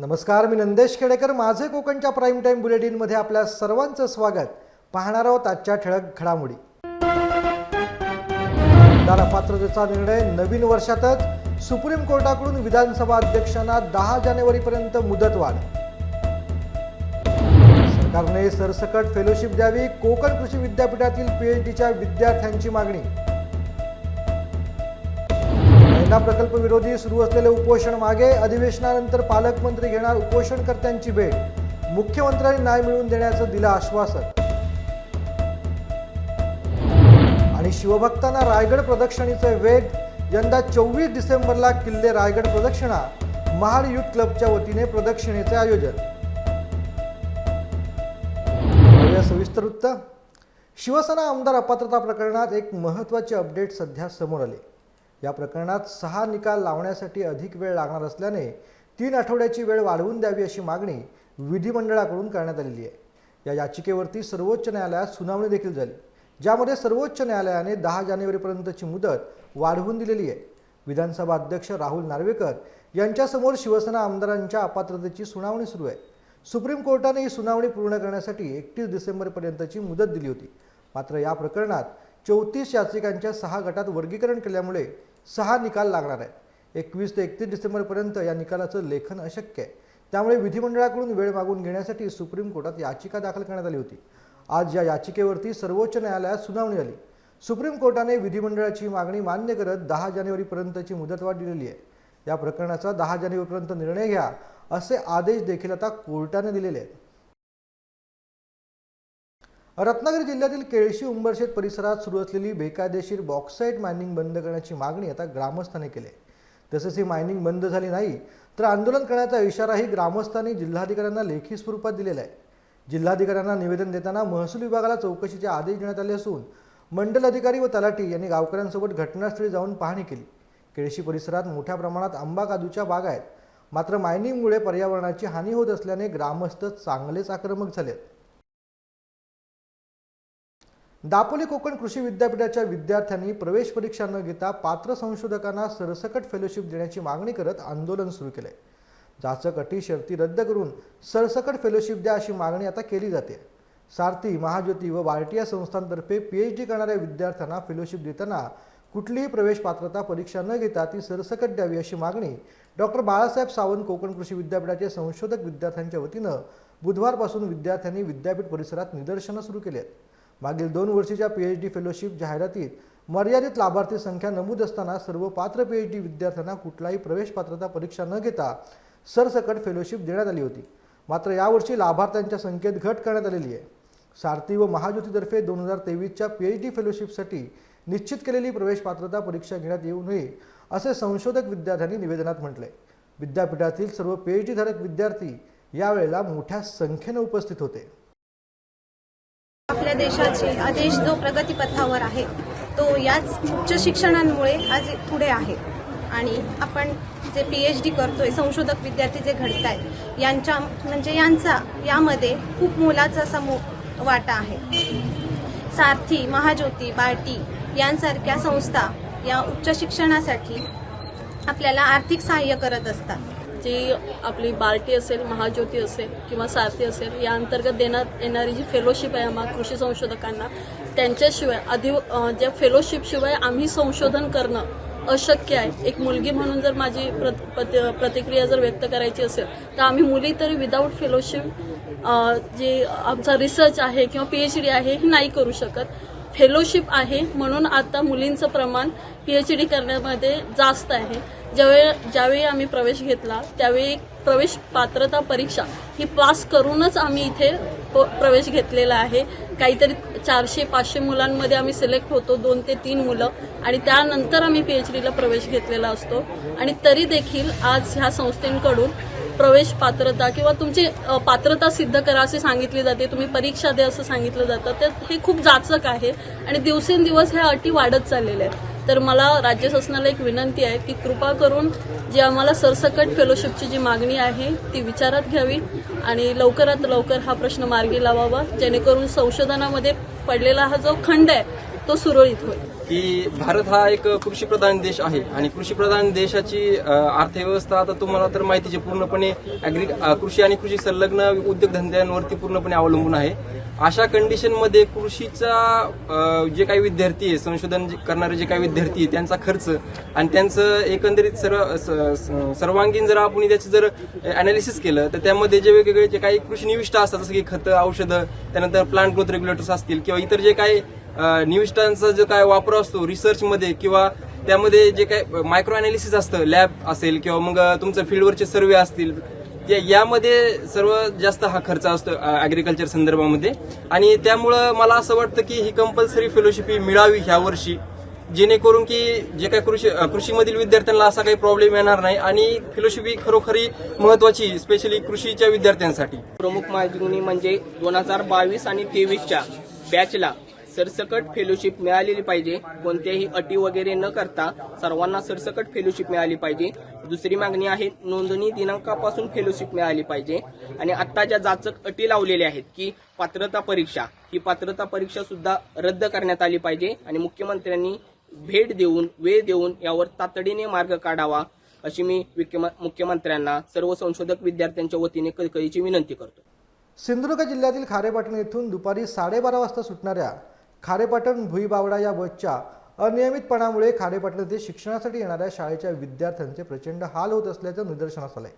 नमस्कार मी नंदेश खेडेकर. माझे कोकणच्या प्राईम टाईम बुलेटिनमध्ये आपल्या सर्वांचं स्वागत. पाहणार आहोत आजच्या ठळक घडामोडी. पात्रतेचा निर्णय नवीन वर्षातच. सुप्रीम कोर्टाकडून विधानसभा अध्यक्षांना दहा जानेवारीपर्यंत मुदतवाढ. सरकारने सरसकट फेलोशिप द्यावी. कोकण कृषी विद्यापीठातील पीएचडीच्या विद्यार्थ्यांची मागणी. महिला प्रकल्प विरोधी सुरू असलेले उपोषण मागे अधिवेशनानंतर पालकमंत्री घेणार उपोषणकर्त्यांची भेट. मुख्यमंत्र्यांनी न्याय मिळवून देण्याचं दिलं आश्वासन. आणि शिवभक्तांना रायगड प्रदक्षिणेचे वेग यंदा चोवीस डिसेंबरला किल्ले रायगड प्रदक्षिणा. महाड युथ क्लबच्या वतीने प्रदक्षिणेचे आयोजन. सविस्तर वृत्त. शिवसेना आमदार अपात्रता प्रकरणात एक महत्त्वाचे अपडेट सध्या समोर आले. या प्रकरणात सहा निकाल लावण्यासाठी अधिक वेळ लागणार असल्याने तीन आठवड्याची वेळ वाढवून द्यावी अशी मागणी विधिमंडळाकडून करण्यात आलेली आहे. या याचिकेवरती सर्वोच्च न्यायालयात सुनावणी देखील झाली ज्यामध्ये सर्वोच्च न्यायालयाने दहा जानेवारीपर्यंतची मुदत वाढवून दिलेली आहे. विधानसभा अध्यक्ष राहुल नार्वेकर यांच्यासमोर शिवसेना आमदारांच्या अपात्रतेची सुनावणी सुरू आहे. सुप्रीम कोर्टाने ही सुनावणी पूर्ण करण्यासाठी एकतीस डिसेंबरपर्यंतची मुदत दिली होती. मात्र या प्रकरणात चौतीस याचिकांच्या सहा गटात वर्गीकरण केल्यामुळे सहा निकाल लागणार आहे एकवीस ते एकतीस डिसेंबरपर्यंत या निकालाचं लेखन अशक्य आहे. त्यामुळे विधिमंडळाकडून वेळ मागून घेण्यासाठी सुप्रीम कोर्टात याचिका दाखल करण्यात आली होती. आज या याचिकेवरती सर्वोच्च न्यायालयात सुनावणी झाली. सुप्रीम कोर्टाने विधिमंडळाची मागणी मान्य करत दहा जानेवारीपर्यंतची मुदतवाढ दिलेली आहे. या प्रकरणाचा दहा जानेवारीपर्यंत निर्णय घ्या असे आदेश देखील आता कोर्टाने दिलेले आहेत. रत्नागिरी जिल्ह्यातील केळशी उंबरशेत परिसरात सुरू असलेली बेकायदेशीर बॉक्साईट मायनिंग बंद करण्याची मागणी आता ग्रामस्थांनी केली आहे. तसेच ही मायनिंग बंद झाली नाही तर आंदोलन करण्याचा इशाराही ग्रामस्थांनी जिल्हाधिकाऱ्यांना लेखी स्वरूपात दिलेला आहे. जिल्हाधिकाऱ्यांना निवेदन देताना महसूल विभागाला चौकशीचे आदेश देण्यात आले असून मंडल अधिकारी व तलाठी यांनी गावकऱ्यांसोबत घटनास्थळी जाऊन पाहणी केली. केळशी परिसरात मोठ्या प्रमाणात आंबा काजूच्या बागा आहेत. मात्र मायनिंगमुळे पर्यावरणाची हानी होत असल्याने ग्रामस्थ चांगलेच आक्रमक झालेत. दापोली कोकण कृषी विद्यापीठाच्या विद्यार्थ्यांनी प्रवेश परीक्षा न घेता पात्र संशोधकांना सरसकट फेलोशिप देण्याची मागणी करत आंदोलन सुरू केले जाचक अटी शर्ती रद्द करून सरसकट फेलोशिप द्या अशी मागणी आता केली जाते. सारथी महाज्योती व बार्टी संस्थांतर्फे संस्थांतर्फे पीएच डी करणाऱ्या विद्यार्थ्यांना फेलोशिप देताना कुठलीही प्रवेश पात्रता परीक्षा न घेता ती सरसकट द्यावी अशी मागणी डॉक्टर बाळासाहेब सावंत कोकण कृषी विद्यापीठाचे संशोधक विद्यार्थ्यांच्या वतीनं बुधवारपासून विद्यार्थ्यांनी विद्यापीठ परिसरात निदर्शनं सुरू केली आहेत. मागील दोन वर्षीच्या पी एच डी फेलोशिप जाहिरातीत मर्यादित लाभार्थी संख्या नमूद असताना सर्व पात्र पीएच डी विद्यार्थ्यांना कुठलाही प्रवेश पात्रता परीक्षा न घेता सरसकट फेलोशिप देण्यात आली होती. मात्र यावर्षी लाभार्थ्यांच्या संख्येत घट करण्यात आलेली आहे. सारथी व महाज्योतीतर्फे दोन हजार तेवीसच्या पीएच डी फेलोशिपसाठी निश्चित केलेली प्रवेश पात्रता परीक्षा घेण्यात येऊ नये असे संशोधक विद्यार्थ्यांनी निवेदनात म्हटले. विद्यापीठातील सर्व पीएच डी धारक विद्यार्थी यावेळेला मोठ्या संख्येने उपस्थित होते. आपल्या देशाचे आदेश जो प्रगतीपथावर आहे तो याच उच्च शिक्षणांमुळे आज पुढे आहे. आणि आपण जे पी एच डी करतोय संशोधक विद्यार्थी जे घडत आहेत यांच्या म्हणजे यांचा यामध्ये खूप मोलाचा समूह वाटा आहे. सारथी महाज्योती बार्टी यांसारख्या संस्था या उच्च शिक्षणासाठी आपल्याला आर्थिक सहाय्य करत असतात. जी आपली बार्टी असेल महाज्योती असेल किंवा सारथी असेल या अंतर्गत देण्यात येणारी जी फेलोशिप आहे आम्हा कृषी संशोधकांना त्यांच्याशिवाय आधी ज्या फेलोशिपशिवाय आम्ही संशोधन करणं अशक्य आहे. एक मुलगी म्हणून जर माझी प्रत- प्रतिक्रिया जर व्यक्त करायची असेल तर आम्ही मुली तरी विदाऊट फेलोशिप जे आमचा रिसर्च आहे किंवा पी एच डी आहे हे नाही करू शकत. फेलोशिप आहे. म्हणून आता मुलींचं प्रमाण पी एच डी करण्यामध्ये जास्त आहे. ज्यावेळी ज्यावेळी आम्ही प्रवेश घेतला त्यावेळी प्रवेश पात्रता परीक्षा ही पास करूनच आम्ही इथे प- प्रवेश घेतलेला आहे. काहीतरी चारशे पाचशे मुलांमध्ये आम्ही सिलेक्ट होतो दोन ते तीन मुलं. आणि त्यानंतर आम्ही पी एच डीला प्रवेश घेतलेला असतो. आणि तरी देखील आज ह्या संस्थेंकडून प्रवेश पात्रता किंवा तुमची पात्रता सिद्ध करा असे सांगितले जाते तुम्ही परीक्षा द्या असं सांगितलं जातं तर हे खूप जाचक आहे आणि दिवसेंदिवस ह्या अटी वाढत चाललेल्या आहेत. तर मला राज्य शासनाला एक विनंती आहे की कृपा करून जी आम्हाला सरसकट फेलोशिपची जी मागणी आहे ती विचारात घ्यावी आणि लवकरात लवकर हा प्रश्न मार्गी लावावा जेणेकरून संशोधनामध्ये पडलेला हा जो खंड आहे तो सुरळीत होईल. की भारत हा एक कृषीप्रधान देश आहे आणि कृषीप्रधान देशाची अर्थव्यवस्था आता तुम्हाला तर माहितीची पूर्णपणे ऍग्री कृषी आणि कृषी संलग्न उद्योगधंद्यांवरती पूर्णपणे अवलंबून आहे. अशा कंडिशनमध्ये कृषीचा जे काही विद्यार्थी आहे संशोधन जे करणारे जे काही विद्यार्थी आहे त्यांचा खर्च आणि त्यांचं एकंदरीत सर्व स- स- सर्वांगीण जर आपण त्याचं जर अनालिसिस केलं तर त्यामध्ये जे वेगवेगळे जे काही कृषी निविष्ट असतात जसं की खतं औषधं त्यानंतर प्लांट ग्रोथ रेग्युलेटर्स असतील किंवा इतर जे काही अ, जो काय वापर असतो रिसर्चमध्ये किंवा त्यामध्ये जे काय मायक्रो अनालिसिस असतं लॅब असेल किंवा मग तुमचं फील्डवरचे सर्वे असतील या- यामध्ये सर्वात जास्त हा खर्च असतो ॲग्रिकल्चर संदर्भामध्ये. आणि त्यामुळं मला असं वाटतं की ही कंपल्सरी फेलोशिप ही मिळावी ह्या वर्षी जेणेकरून की जे काही कृषी कृषीमधील विद्यार्थ्यांना असा काही प्रॉब्लेम येणार नाही आणि फेलोशिप ही खरोखरी महत्वाची स्पेशली कृषीच्या विद्यार्थ्यांसाठी. प्रमुख माहिती म्हणजे दोन हजार बावीस आणि तेवीसच्या बॅचला सरसकट फेलोशिप मिळालेली पाहिजे. कोणत्याही अटी वगैरे न करता सर्वांना सरसकट फेलोशिप मिळाली पाहिजे. दुसरी मागणी आहे नोंदणी दिनांकापासून फेलोशिप मिळाली पाहिजे. आणि आता ज्या जाचक अटी लावलेल्या आहेत की पात्रता परीक्षा ही पात्रता परीक्षा सुद्धा रद्द करण्यात आली पाहिजे. आणि मुख्यमंत्र्यांनी भेट देऊन वेळ देऊन यावर तातडीने मार्ग काढावा अशी मी मुख्यमंत्र्यांना सर्व संशोधक विद्यार्थ्यांच्या वतीने कळकळीची विनंती करतो. सिंधुदुर्ग जिल्ह्यातील खारेपाटण येथून दुपारी साडेबारा वाजता सुटणाऱ्या खारेपाटण भुईबावडा या बसच्या अनियमितपणामुळे खारेपाटण येथे शिक्षणासाठी येणाऱ्या शाळेच्या विद्यार्थ्यांचे प्रचंड हाल होत असल्याचं निदर्शनास आलंय.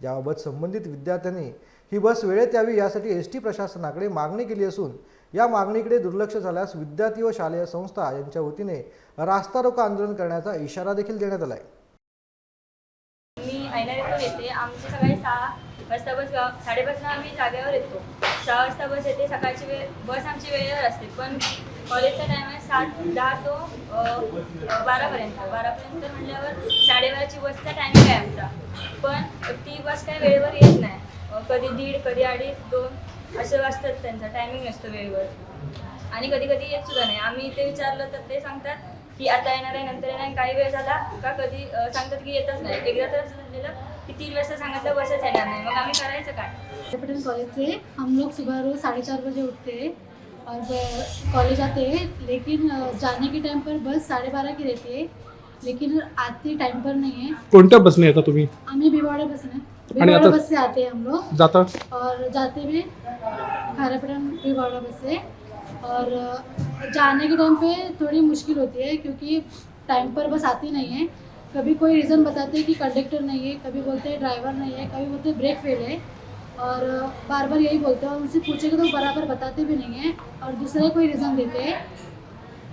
याबाबत संबंधित विद्यार्थ्यांनी ही बस वेळेत यावी यासाठी एस टी प्रशासनाकडे मागणी केली असून या मागणीकडे दुर्लक्ष झाल्यास विद्यार्थी व शालेय संस्था यांच्या वतीने रास्ता रोको आंदोलन करण्याचा इशारा देखील देण्यात आलाय. मी येते. आमचे सगळे सहा वाजता बस साडेपाचला आम्ही जागेवर येतो. सहा वाजता बस येते. सकाळची वेळ बस आमची वेळेवर असते. पण कॉलेजचा टाईम आहे सात दहा तो बारापर्यंत. बारापर्यंत म्हटल्यावर साडेबाराची बसचा टायमिंग आहे आमचा. पण ती बस काही वेळेवर येत नाही. कधी दीड कधी अडीच दोन असं असतात त्यांचा टायमिंग नसतो वेळेवर. आणि कधी कधी येत सुद्धा नाही. आम्ही ते विचारलं तर ते सांगतात की आता येणार आहे नंतर येणार काही वेळ झाला का कधी? सांगतात की येतच नाही. एकदा तर झालेलं. की तीन वाजता सांगितलं बसच येणार नाही. मग आम्ही करायचं काय? पटेल कॉलेज से हम लोग सुबह रोज साढ़े चार बजे उठते. हैं और कॉलेज आते हैं लेकिन जाने के टाइम पर बस साढ़े बारह की रहती है. लेकिन आती टाइम पर नहीं है. कोणत्या बसने येता तुम्ही? हमें भिवाड़ा बस में आणि भिवाड़ा आता- बस से आते हैं हम लोग. जाता? और जाते हुए खारापटन भिवाड़ा बस से. और अ, जाने के टाइम पे थोड़ी मुश्किल होती है क्योंकि टाइम पर बस आती नहीं है. कभी कोई रीज़न बताते हैं कि कंडक्टर नहीं है, कभी बोलते हैं ड्राइवर नहीं है, कभी बोलते हैं ब्रेक फेल है और बार बार यही बोलते हैं और उनसे पूछेंगे तो बराबर बताते भी नहीं हैं और दूसरा कोई रीज़न देते हैं।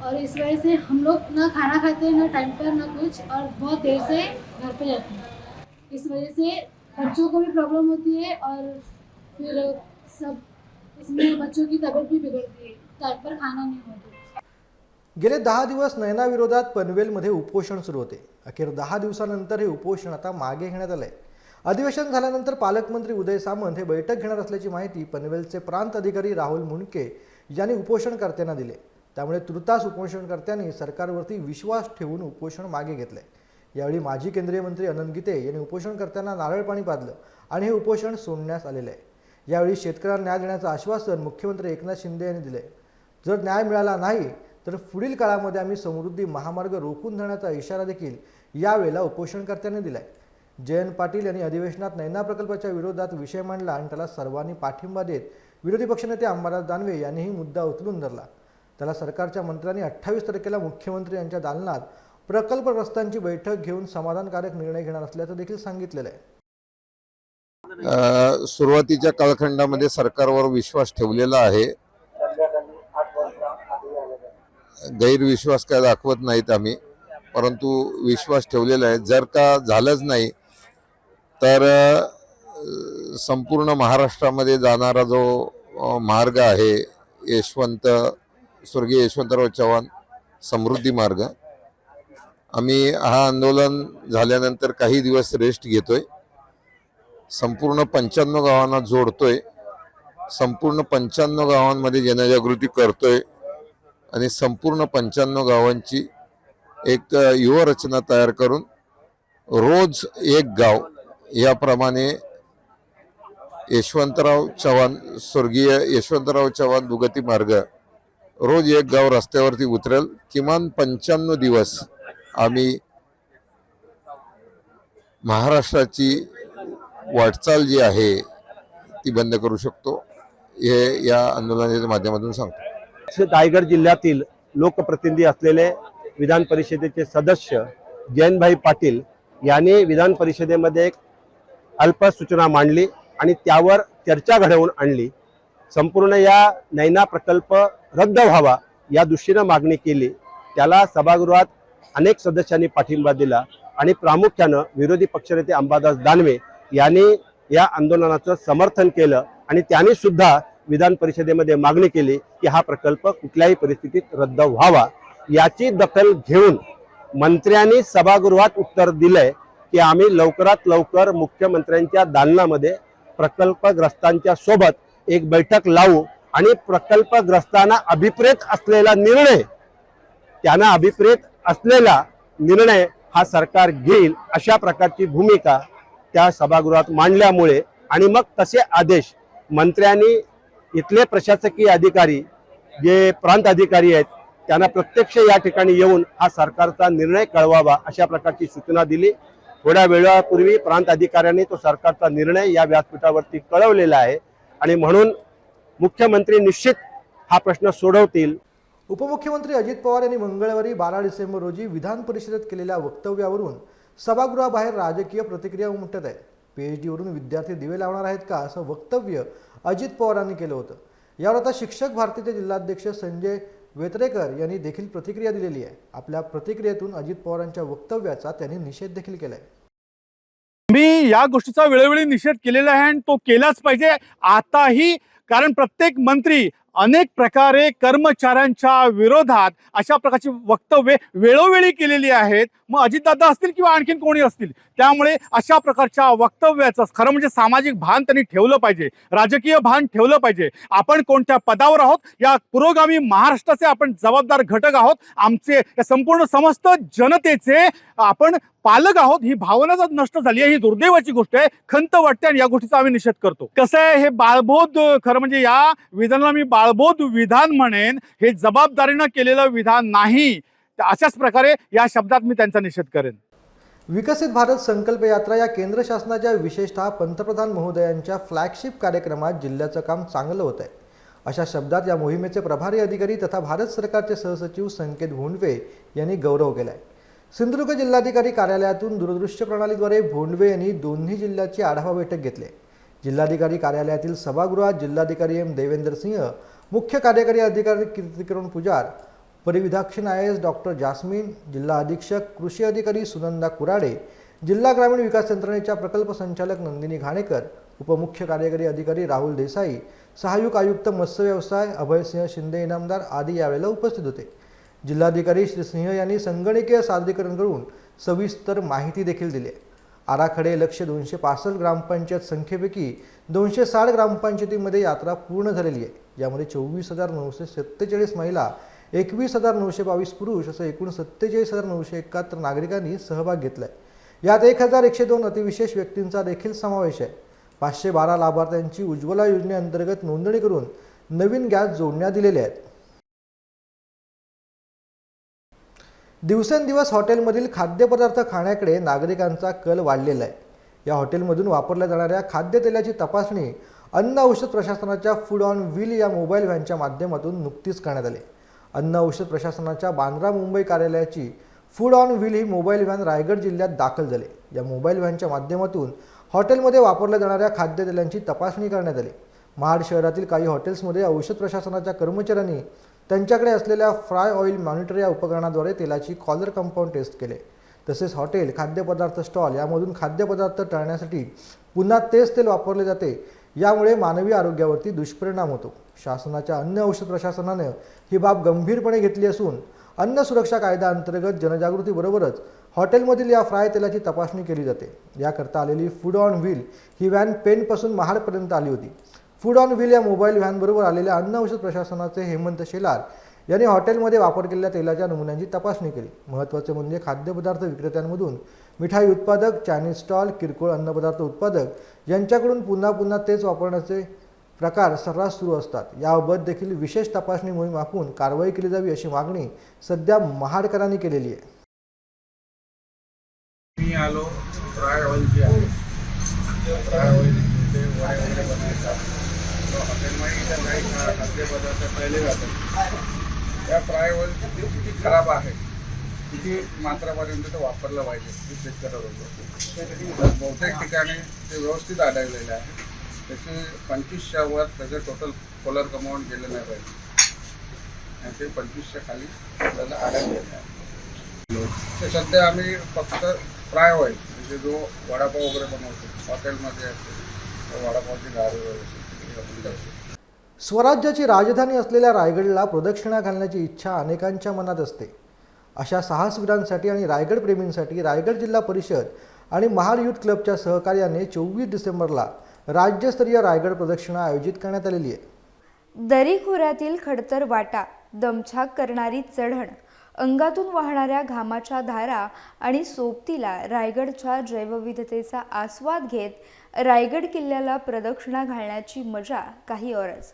और इस वजह से हम लोग ना खाना खाते हैं ना टाइम पर, ना कुछ और बहुत देर से घर पे जाते हैं। इस वजह से बच्चों को भी प्रॉब्लम होती है और फिर सब इसमें बच्चों की तबीयत भी बिगड़ती है। टाइम पर खाना नहीं होता। गेले दहा दिवस नयनाविरोधात पनवेलमध्ये उपोषण सुरू होते. अखेर दहा दिवसानंतर हे उपोषण आता मागे घेण्यात आलंय. अधिवेशन झाल्यानंतर पालकमंत्री उदय सामंत हे बैठक घेणार असल्याची माहिती पनवेलचे प्रांत अधिकारी राहुल मुंडके यांनी उपोषणकर्त्यांना दिले. त्यामुळे तुर्तास उपोषणकर्त्यांनी सरकारवरती विश्वास ठेवून उपोषण मागे घेतलंय. यावेळी माजी केंद्रीय मंत्री अनंत गीते यांनी उपोषणकर्त्यांना नारळ पाणी पाजलं आणि हे उपोषण सोडण्यास आलेलं आहे. यावेळी शेतकऱ्यांना न्याय देण्याचं आश्वासन मुख्यमंत्री एकनाथ शिंदे यांनी दिले जर न्याय मिळाला नाही तर पुढील काळामध्ये आम्ही समृद्धी महामार्ग रोखून धरण्याचा इशारा देखील यावेळेला उपोषणकर्त्यांनी दिलाय. जयंत पाटील यांनी अधिवेशनात नैना प्रकल्पाच्या विरोधात विषय मांडला आणि त्याला सर्वांनी पाठिंबा देत विरोधी पक्षनेते अंबादास दानवे यांनीही मुद्दा उचलून धरला. त्याला सरकारच्या मंत्र्यांनी अठ्ठावीस तारखेला मुख्यमंत्री यांच्या दालनात प्रकल्पग्रस्तांची बैठक घेऊन समाधानकारक निर्णय घेणार असल्याचं देखील सांगितलेलं आहे. सुरुवातीच्या कालखंडामध्ये सरकारवर विश्वास ठेवलेला आहे. गैरविश्वास काय दाखवत नाहीत आम्ही परंतु विश्वास ठेवलेला आहे. जर का झालंच नाही तर संपूर्ण महाराष्ट्रामध्ये जाणारा जो मार्ग आहे यशवंत स्वर्गीय यशवंतराव चव्हाण समृद्धी मार्ग आम्ही हा आंदोलन झाल्यानंतर काही दिवस रेस्ट घेतोय. संपूर्ण पंच्याण्णव गावांना जोडतोय. संपूर्ण पंच्याण्णव गावांमध्ये जनजागृती करतोय. आणि संपूर्ण पंच्याण्णव गावांची एक युवरचना तयार करून रोज एक गाव याप्रमाणे यशवंतराव चव्हाण स्वर्गीय यशवंतराव चव्हाण दुगती मार्ग रोज एक गाव रस्त्यावरती उतरेल. किमान पंच्याण्णव दिवस आम्ही महाराष्ट्राची वाटचाल जी आहे ती बंद करू शकतो. हे या आंदोलनाच्या माध्यमातून सांगतो. रायगड जिल्ह्यातील लोकप्रतिनिधी असलेले विधान परिषदेचे सदस्य जैनभाई पाटील यांनी विधान परिषदेमध्ये एक अल्प सूचना मांडली आणि त्यावर चर्चा घडवून आणली. संपूर्ण या नैना प्रकल्प रद्द व्हावा या दृष्टीनं मागणी केली. त्याला सभागृहात अनेक सदस्यांनी पाठिंबा दिला आणि प्रामुख्यानं विरोधी पक्षनेते अंबादास दानवे यांनी या आंदोलनाचं समर्थन केलं आणि त्यांनी सुद्धा विधान परिषदेमध्ये मागणी केली की हा प्रकल्प कुठल्याही परिस्थितीत रद्द व्हावा. याची दखल घेऊन मंत्र्यांनी सभागृहात उत्तर दिलंय की आम्ही लवकरात लवकर मुख्यमंत्र्यांच्या दालनामध्ये प्रकल्पग्रस्तांच्या सोबत एक बैठक लावू आणि प्रकल्पग्रस्तांना अभिप्रेत असलेला निर्णय त्यांना अभिप्रेत असलेला निर्णय हा सरकार घेईल अशा प्रकारची भूमिका त्या सभागृहात मांडल्यामुळे आणि मग तसे आदेश मंत्र्यांनी इथले प्रशासकीय अधिकारी जे प्रांत अधिकारी आहेत त्यांना प्रत्यक्ष या ठिकाणी येऊन हा सरकारचा निर्णय कळवावा अशा प्रकारची सूचना दिली. थोड्या वेळापूर्वी प्रांत अधिकाऱ्यांनी तो सरकारचा निर्णय या व्यासपीठावरती कळवलेला आहे आणि म्हणून मुख्यमंत्री निश्चित हा प्रश्न सोडवतील. उपमुख्यमंत्री अजित पवार यांनी मंगळवारी बारा डिसेंबर रोजी विधान परिषदेत केलेल्या वक्तव्यावरून सभागृहाबाहेर राजकीय प्रतिक्रिया उमटत आहे पीएचडीवरून विद्यार्थी दिवे लावणार आहेत का असं वक्तव्य अजित पवारांनी केलं होतं. यावर आता शिक्षक भारतीचे जिल्हाध्यक्ष संजय वेतरेकर यांनी देखील प्रतिक्रिया दिलेली आहे. आपल्या प्रतिक्रियेतून अजित पवारांच्या वक्तव्याचा त्यांनी निषेध देखील केलाय. मी या गोष्टीचा वेळोवेळी निषेध केलेला आहे आणि तो केलाच पाहिजे आताही कारण प्रत्येक मंत्री अनेक प्रकारे कर्मचाऱ्यांच्या विरोधात अशा प्रकारची वक्तव्ये वेळोवेळी केलेली आहेत. मग अजितदादा असतील किंवा आणखीन कोणी असतील? त्यामुळे अशा प्रकारच्या वक्तव्याचं खरं म्हणजे सामाजिक भान त्यांनी ठेवलं पाहिजे. राजकीय भान ठेवलं पाहिजे. आपण कोणत्या पदावर आहोत? या पुरोगामी महाराष्ट्राचे आपण जबाबदार घटक आहोत. आमचे या संपूर्ण समस्त जनतेचे आपण पालक आहोत. ही भावना जर नष्ट झाली आहे ही दुर्दैवाची गोष्ट आहे. खंत वाटते आणि या गोष्टीचा आम्ही निषेध करतो. कसं आहे हे बाळबोध खरं म्हणजे या विधानाला मी काळबोध विधान म्हणेन हे जबाबदारीनं केलेलं विधान नाही. अशाच प्रकारे या शब्दात मी त्यांचा निषेध करेन. विकसित भारत संकल्प यात्रा या केंद्र शासनाच्या विशेषतः पंतप्रधान महोदयांच्या फ्लॅगशिप कार्यक्रमात जिल्ह्याचं काम चांगलं होत आहे अशा शब्दात या मोहिमेचे प्रभारी अधिकारी तथा भारत सरकारचे सहसचिव संकेत भोंडवे यांनी गौरव केला आहे सिंधुदुर्ग जिल्हाधिकारी कार्यालयातून दूरदृश्य प्रणालीद्वारे भोंडवे यांनी दोन्ही जिल्ह्याची आढावा बैठक घेतली. आहे. जिल्हाधिकारी कार्यालयातील सभागृहात जिल्हाधिकारी एम देवेंद्र सिंह मुख्य कार्यकारी अधिकारी कीर्तिकिरण पुजार परिविधाक्षण आय एस डॉक्टर जास्मिन जिल्हा अधीक्षक कृषी अधिकारी सुनंदा कुराडे जिल्हा ग्रामीण विकास यंत्रणेच्या प्रकल्प संचालक नंदिनी घाणेकर उपमुख्य कार्यकारी अधिकारी राहुल देसाई सहाय्यक आयुक्त मत्स्य व्यवसाय अभयसिंह शिंदे इनामदार आदी यावेळेला उपस्थित होते. जिल्हाधिकारी श्री सिंह यांनी संगणकीय सादरीकरण करून सविस्तर माहिती देखील दिली आहे. आराखडे लक्ष दोनशे पासष्ट ग्रामपंचायत संख्येपैकी दोनशे साठ ग्रामपंचायतीमध्ये यात्रा पूर्ण झालेली आहे. यामध्ये चोवीस हजार नऊशे सत्तेचाळीस महिला एकवीस हजार नऊशे बावीस पुरुष असं एकूण सत्तेचाळीस हजार नऊशे एकाहत्तर नागरिकांनी सहभाग घेतला आहे यात एक हजार एकशे दोन अतिविशेष व्यक्तींचा देखील समावेश आहे. पाचशे बारा लाभार्थ्यांची उज्ज्वला योजनेअंतर्गत नोंदणी करून नवीन गॅस जोडण्या दिलेल्या आहेत. दिवसेंदिवस हॉटेलमधील खाद्यपदार्थ खाण्याकडे नागरिकांचा कल वाढलेला आहे. या हॉटेलमधून वापरल्या जाणाऱ्या खाद्यतेलाची तपासणी अन्न औषध प्रशासनाच्या फूड ऑन व्हील या मोबाईल व्हॅनच्या माध्यमातून नुकतीच करण्यात आली. अन्न औषध प्रशासनाच्या बांद्रा मुंबई कार्यालयाची फूड ऑन व्हील ही मोबाईल व्हॅन रायगड जिल्ह्यात दाखल झाली. या मोबाईल व्हॅनच्या माध्यमातून हॉटेलमध्ये वापरल्या जाणाऱ्या खाद्यतेलांची तपासणी करण्यात आली. महाड शहरातील काही हॉटेल्समध्ये औषध प्रशासनाच्या कर्मचाऱ्यांनी त्यांच्याकडे असलेल्या फ्राय ऑइल मॉनिटर या उपकरणाद्वारे तेलाची कॉलर कंपाऊंड टेस्ट केले. तसेच हॉटेल खाद्यपदार्थ स्टॉल यामधून खाद्यपदार्थ टाळण्यासाठी पुन्हा तेच तेल वापरले जाते यामुळे मानवी आरोग्यावरती दुष्परिणाम होतो. शासनाच्या अन्न औषध प्रशासनानं ही बाब गंभीरपणे घेतली असून अन्न सुरक्षा कायद्याअंतर्गत जनजागृतीबरोबरच हॉटेलमधील या फ्राय तेलाची तपासणी केली जाते. याकरता आलेली फूड ऑन व्हील ही व्हॅन पेनपासून महाडपर्यंत आली होती. फूड ऑन व्हील या मोबाईल व्हॅनबरोबर आलेल्या अन्न औषध प्रशासनाचे हेमंत शेलार यांनी हॉटेलमध्ये वापर केलेल्या तेलाच्या नमुन्यांची तपासणी केली. महत्त्वाचे म्हणजे खाद्यपदार्थ विक्रेत्यांमधून मिठाई उत्पादक चायनीज स्टॉल किरकोळ अन्नपदार्थ उत्पादक यांच्याकडून पुन्हा पुन्हा तेच वापरण्याचे प्रकार सर्रास सुरू असतात. याबाबत देखील विशेष तपासणी मोहीम आखून कारवाई केली जावी अशी मागणी सध्या महाडकरांनी केलेली आहे. मी आलो फ्राय ऑइल आहे. फ्राय ऑइल ते वडे वगैरे बनवायचं. तो हॉटेलमध्ये इथं काही खाद्यपदार्थ पहिले जातात त्या फ्राय किती किती खराब आहे किती मात्रापर्यंत ते वापरलं पाहिजे ते चेक करत होतो बहुतेक ठिकाणी ते व्यवस्थित आढळलेलं आहे त्याचे पंचवीसच्या वर त्याचं टोटल कॉलर कमावून गेलं नाही पाहिजे आणि ते पंचवीसच्या खाली आपल्याला आढळलेलं आहे ते सध्या आम्ही फक्त फ्राय ऑइल म्हणजे जो वडापाव वगैरे बनवतो. हॉटेलमध्ये असतो. तर वडापावची गाडी वगैरे आपण स्वराज्याची राजधानी असलेल्या रायगडला प्रदक्षिणा घालण्याची इच्छा अनेकांच्या मनात असते. अशा साहसवीरांसाठी आणि रायगड प्रेमींसाठी रायगड जिल्हा परिषद आणि महाड युथ क्लबच्या सहकार्याने चोवीस डिसेंबरला राज्यस्तरीय रायगड प्रदक्षिणा आयोजित करण्यात आलेली आहे. दरीखोऱ्यातील खडतर वाटा दमछाक करणारी चढण अंगातून वाहणाऱ्या घामाच्या धारा आणि सोबतीला रायगडच्या जैवविधतेचा आस्वाद घेत रायगड किल्ल्याला प्रदक्षिणा घालण्याची मजा काही औरच.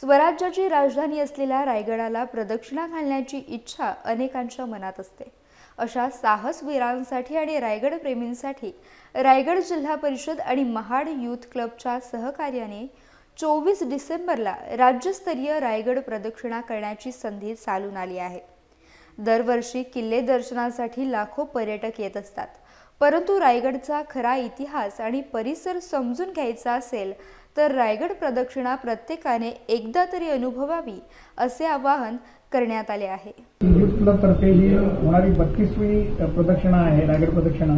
स्वराज्याची राजधानी असलेल्या रायगडाला प्रदक्षिणा घालण्याची इच्छा अनेकांच्या मनात असते. अशा साहसवीरांसाठी आणि रायगड प्रेमींसाठी रायगड जिल्हा परिषद आणि महाड युथ क्लबच्या सहकार्याने चोवीस डिसेंबरला राज्यस्तरीय रायगड प्रदक्षिणा करण्याची संधी चालून आली आहे. दरवर्षी किल्ले दर्शनासाठी लाखो पर्यटक येत असतात. परंतु रायगडचा खरा इतिहास आणि परिसर समजून घ्यायचा असेल तर रायगड प्रदक्षिणा प्रत्येकाने एकदा तरी अनुभवावी असे आवाहन करण्यात आले आहे. युथ ही होणारी बत्तीसवी प्रदक्षिणा आहे रायगड प्रदक्षिणा.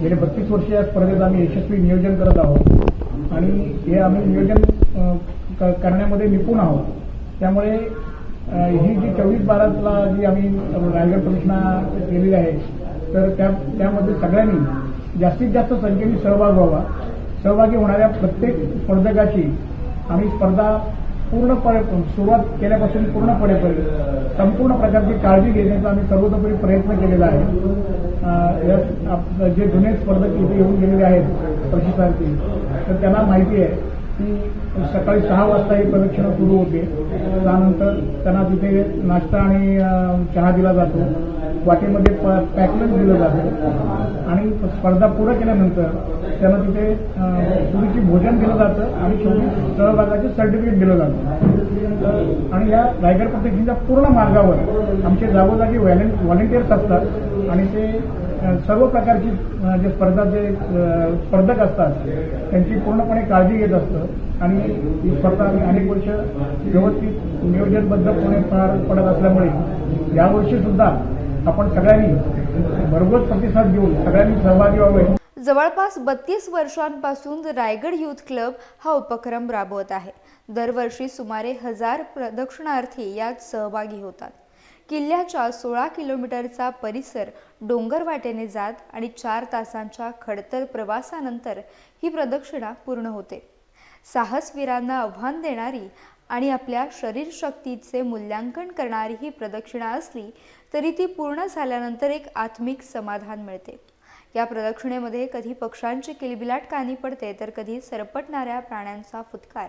गेले बत्तीस वर्ष या स्पर्धेत आम्ही यशस्वी नियोजन करत आहोत. आणि हे आम्ही नियोजन करण्यामध्ये निपुण आहोत. त्यामुळे ही जी चोवीस बाराला जी आम्ही रायगड प्रदक्षिणा केलेली आहे तर त्या त्यामध्ये सगळ्यांनी जास्तीत जास्त संख्येने सहभाग व्हावा. सहभागी होणाऱ्या प्रत्येक स्पर्धकाची आम्ही स्पर्धा पूर्णपणे सुरुवात केल्यापासून पूर्णपणेपर्यंत संपूर्ण प्रकारची काळजी घेण्याचा आम्ही सर्वतोपरी प्रयत्न केलेला आहे. आप- जे जुने स्पर्धक इथे येऊन गेलेले आहेत प्रशिक्षणार्थी तर त्यांना माहिती आहे की सकाळी सहा वाजता ही प्रदक्षिणा सुरू होते. त्यानंतर त्यांना तिथे नाश्ता आणि चहा दिला जातो. वाटेमध्ये पॅकलंच दिलं जातं. आणि स्पर्धा पूर्ण केल्यानंतर त्यांना तिथे पूर्वीची पुरीची भोजन दिलं जातं आणि शेवटी सहभागाचे सर्टिफिकेट दिलं जातं. आणि या रायगड प्रदक्षिणेच्या पूर्ण मार्गावर आमचे जागोजागी व्हॉलेंटियर्स असतात आणि ते सर्व प्रकारची जे स्पर्धा जे स्पर्धक असतात त्यांची पूर्णपणे काळजी घेत असतं. आणि ही स्पर्धा आम्ही अनेक वर्ष व्यवस्थित नियोजनबद्धपणे पार पडत असल्यामुळे यावर्षी सुद्धा आपण सगळ्यांनी भरघोस प्रतिसाद घेऊन सगळ्यांनी सहभागी व्हावे. जवळपास बत्तीस वर्षांपासून रायगड युथ क्लब हा उपक्रम राबवत आहे. दरवर्षी सुमारे हजार प्रदक्षिणार्थी यात सहभागी होतात. किल्ल्याच्या सोळा किलोमीटरचा परिसर डोंगर वाटेने जात आणि चार तासांच्या खडतर प्रवासानंतर ही प्रदक्षिणा पूर्ण होते. साहसवीरांना आव्हान देणारी आणि आपल्या शरीरशक्तीचे मूल्यांकन करणारी ही प्रदक्षिणा असली तरी ती पूर्ण झाल्यानंतर एक आत्मिक समाधान मिळते. या प्रदक्षिणेमध्ये कधी पक्ष्यांची किलबिलाट कानी पडते तर कधी सरपटणाऱ्या प्राण्यांचा फुतकार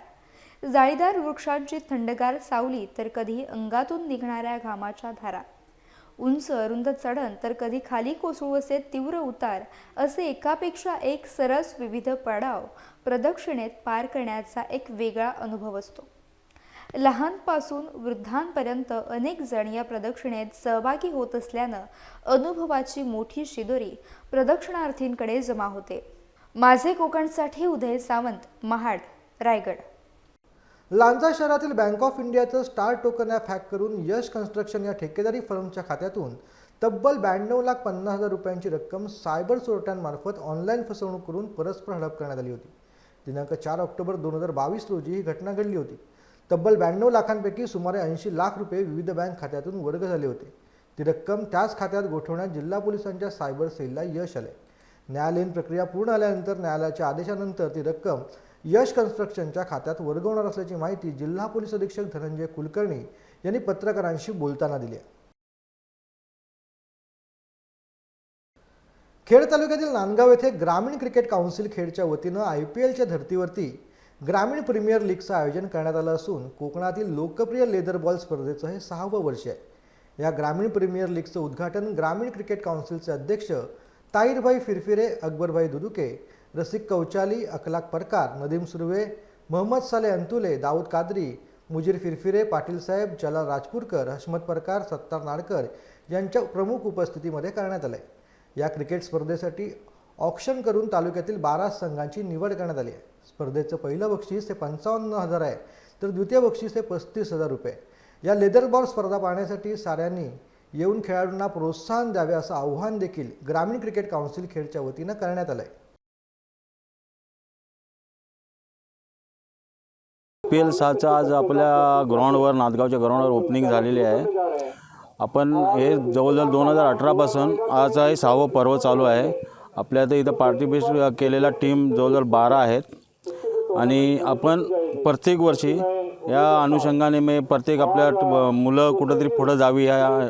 जाळीदार वृक्षांची थंडगार सावली तर कधी अंगातून निघणाऱ्या घामाच्या धारा. उंच अरुंद चढण तर कधी खाली कोसळू असे तीव्र उतार असे एकापेक्षा एक सरस विविध पडाव प्रदक्षिणेत पार करण्याचा एक वेगळा अनुभव असतो. लहानपासून वृद्धांपर्यंत अनेक जण या प्रदक्षिणेत सहभागी होत असल्यानं अनुभवाची मोठी शिदोरी प्रदक्षिणार्थींकडे जमा होते. माझे कोकणसाठी उदय सावंत महाड रायगड. लांजा शहरातील बँक ऑफ इंडियाचं स्टार टोकन ॲप हॅक करून यश कन्स्ट्रक्शन या ठेकेदारी फर्मच्या खात्यातून तब्बल ब्याण्णव लाख पन्नास हजार रुपयांची रक्कम सायबर चोरट्यांमार्फत ऑनलाईन फसवणूक करून परस्पर हडप करण्यात आली होती. दिनांक चार ऑक्टोबर दोन हजार बावीस रोजी ही घटना घडली होती. तब्बल ब्याण्णव लाखांपैकी सुमारे ऐंशी लाख रुपये विविध बँक खात्यातून वर्ग झाले होते. ती रक्कम त्याच खात्यात गोठवण्यात जिल्हा पोलिसांच्या सायबर सेलला यश आले न्यायालयीन प्रक्रिया पूर्ण झाल्यानंतर न्यायालयाच्या आदेशानंतर ती रक्कम यश कन्स्ट्रक्शनच्या खात्यात वर्गवणार असल्याची माहिती जिल्हा पोलीस अधीक्षक धनंजय कुलकर्णी यांनी पत्रकारांशी बोलताना दिली खेड तालुक्यातील नांदगाव येथे ग्रामीण क्रिकेट काउन्सिल खेडच्या वतीनं आय पी एलच्या धर्तीवरती ग्रामीण प्रीमियर लीगचं आयोजन करण्यात आलं असून कोकणातील लोकप्रिय लेदर बॉल स्पर्धेचं हे सहावं वर्ष आहे. या ग्रामीण प्रीमियर लीगचं उद्घाटन ग्रामीण क्रिकेट काउन्सिलचे अध्यक्ष ताईरभाई फिरफिरे अकबरभाई दुदुके रसिक कौचाली अखलाक परकार नदीम सुर्वे मोहम्मद साले अंतुले दाऊद कादरी मुजीर फिरफिरे पाटीलसाहेब जलाल राजपूरकर हशमत परकार सत्तार नाडकर यांच्या प्रमुख उपस्थितीमध्ये करण्यात आलं आहे या क्रिकेट स्पर्धेसाठी ऑक्शन करून तालुक्यातील बारा संघांची निवड करण्यात आली आहे. स्पर्धेचं पहिलं बक्षीस हे पंचावन्न हजार आहे तर द्वितीय बक्षीस हे पस्तीस हजार रुपये. या लेदर बॉल स्पर्धा पाहण्यासाठी साऱ्यांनी येऊन खेळाडूंना प्रोत्साहन द्यावे असं आव्हान देखील ग्रामीण क्रिकेट काउन्सिल खेळच्या वतीनं करण्यात आलं आहे पी एल सहाचं आज आपल्या ग्राउंडवर नांदगावच्या ग्राउंडवर ओपनिंग झालेली आहे. आपण हे जवळजवळ दोन हजार अठरापासून आज हे सहावं पर्व चालू आहे. आपल्या आता इथं पार्टिसिपेट केलेला टीम जवळजवळ बारा आहेत. आणि आपण प्रत्येक वर्षी या अनुषंगाने मी प्रत्येक आपल्या मुलं कुठंतरी पुढं जावी या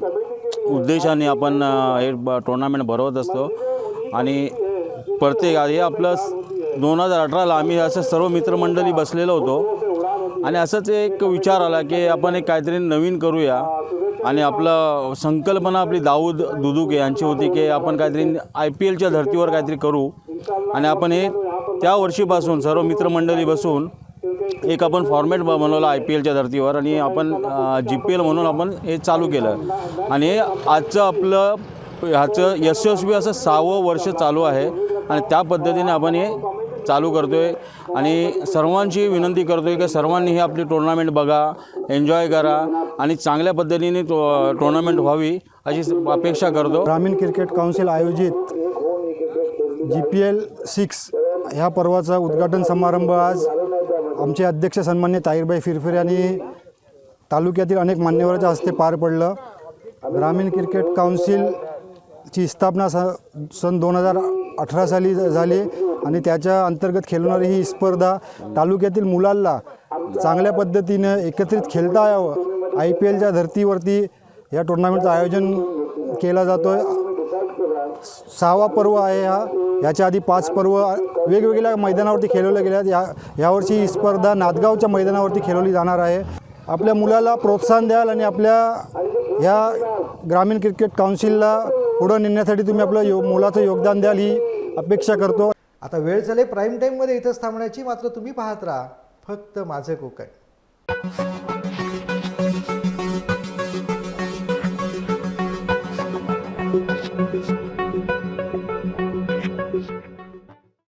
उद्देशाने आपण हे टुर्नामेंट भरवत असतो. आणि प्रत्येक हे आपलं दोन हजार अठराला आम्ही असं सर्व मित्रमंडळी बसलेलो होतो. आणि असंच एक विचार आला की आपण एक काहीतरी नवीन करूया. आणि आपलं संकल्पना आपली दाऊद दुदुके यांची होती की आपण काहीतरी आय पी एलच्या धर्तीवर काहीतरी करू. आणि आपण हे त्या वर्षीपासून सर्व मित्रमंडळी बसून एक आपण फॉर्मॅट बनवला आय पी एलच्या धर्तीवर आणि आपण जी पी एल म्हणून आपण हे चालू केलं. आणि हे आजचं आपलं ह्याचं यशस्वी असं सहावं वर्ष चालू आहे. आणि त्या पद्धतीने आपण हे चालू करतो आहे आणि सर्वांची विनंती करतो आहे की सर्वांनी ही आपली टुर्नामेंट बघा एन्जॉय करा आणि चांगल्या पद्धतीने टो टुर्नामेंट व्हावी अशी अपेक्षा करतो. ग्रामीण क्रिकेट काउन्सिल आयोजित जी पी एल सिक्स ह्या पर्वाचा उद्घाटन समारंभ आज आमचे अध्यक्ष सन्मान्य ताईरबाई फिरफिरे यांनी तालुक्यातील अनेक मान्यवरांच्या हस्ते पार पडलं. ग्रामीण क्रिकेट काउन्सिल ची स्थापना स सन दोन हजार अठरा साली झाली आणि त्याच्या अंतर्गत खेळणारी ही स्पर्धा तालुक्यातील मुलांना चांगल्या पद्धतीनं एकत्रित खेळता यावं. आय पी एलच्या धर्तीवरती या टुर्नामेंटचं आयोजन केला जातो आहे सहावा पर्व आहे हा. याच्या आधी पाच पर्व वेगवेगळ्या मैदानावरती खेळवल्या गेल्या आहेत. या यावर्षी ही स्पर्धा नादगावच्या मैदानावरती खेळवली जाणार आहे. आपल्या मुलाला प्रोत्साहन द्याल आणि आपल्या ह्या ग्रामीण क्रिकेट काउन्सिलला पुढं नेण्यासाठी तुम्ही आपलं यो मुलाचं योगदान द्याल ही अपेक्षा करतो. आता वेळ झाली प्राईम टाईममध्ये इथंच थांबण्याची मात्र तुम्ही पाहत राहा फक्त माझं कोकण.